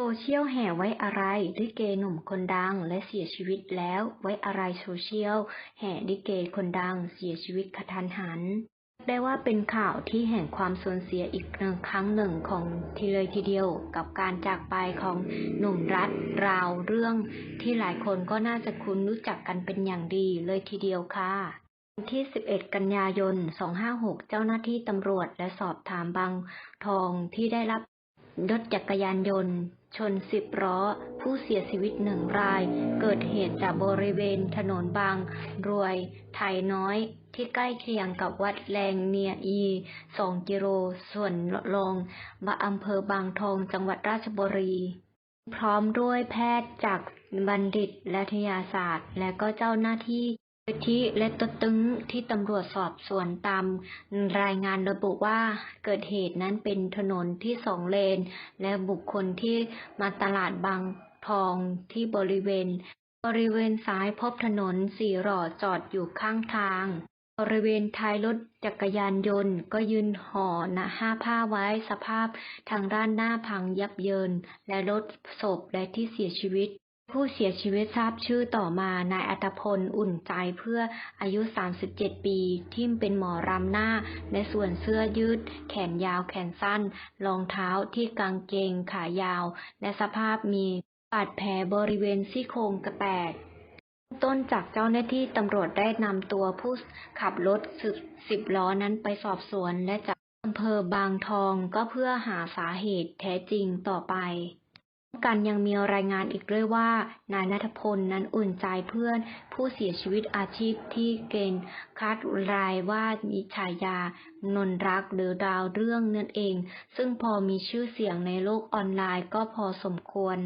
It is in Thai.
โซเชียลแห่ไว้อะไรลิเกหนุ่มคนดังและเสียชีวิตแล้ว ไว้อะไรโซเชียลแห่ลิเกคนดังเสียชีวิตกระทันหัน ได้ว่าเป็นข่าวที่แห่งความสูญเสียอีกหนึ่งครั้งหนึ่งของทีเลยทีเดียว กับการจากไปของหนุ่มรัฐราวเรื่อง ที่หลายคนก็น่าจะคุ้นรู้จักกันเป็นอย่างดีเลยทีเดียวค่ะที่ 11 กันยายน 256 เจ้าหน้าที่ตำรวจและสอบถามบางทองที่ได้รับ รถจักรยานยนต์ ชนสิบล้อ ผู้เสียชีวิตหนึ่งราย เกิดเหตุจากบริเวณถนนบาง รวย ไทยน้อย ที่ใกล้เคียงกับวัดแรงเนียอี2กิโล ส่วนรองบอำเภอบางทองจังหวัดราชบุรี พร้อมด้วยแพทย์จากบัณฑิตและทยาศาสตร์ และก็เจ้าหน้าที่ ที่และตวตึงที่ตำรวจสอบสวนตามรายงานระบุว่าเกิดเหตุนั้นเป็นถนนที่สองเลน และบุคคลที่มาตลาดบางทองที่บริเวณ บริเวณซ้ายพบถนนสี่หล่อจอดอยู่ข้างทาง บริเวณท้ายรถจักรยานยนต์ก็ยืนห่อหนะห้าผ้าไว้สภาพทางด้านหน้าพังยับเยิน และรถศพและที่เสียชีวิต ผู้เสียชีวิตทราบชื่อต่อมา นายอัตพล อุ่นใจเพื่ออายุ 37 ปี ที่เป็นหมอรำหน้า ในส่วนเสื้อยืด แขนยาวแขนสั้น รองเท้าที่กางเกงขายาว และสภาพมีบาดแผลบริเวณซี่โครงกระแตก ต้นจากเจ้าหน้าที่ตำรวจได้นำตัวผู้ขับรถสิบสบล้อนั้นไปสอบสวนและจากอำเภอบางทองก็เพื่อหาสาเหตุแท้จริงต่อไป กันยังมีรายงานอีกด้วยว่า นายนัทพลนั้นอุ่นใจเพื่อนผู้เสียชีวิตอาชีพที่เกณฑ์คัดรายว่ามีฉายา นนรักหรือดาวเรื่องนั่นเอง ซึ่งพอมีชื่อเสียงในโลกออนไลน์ก็พอสมควร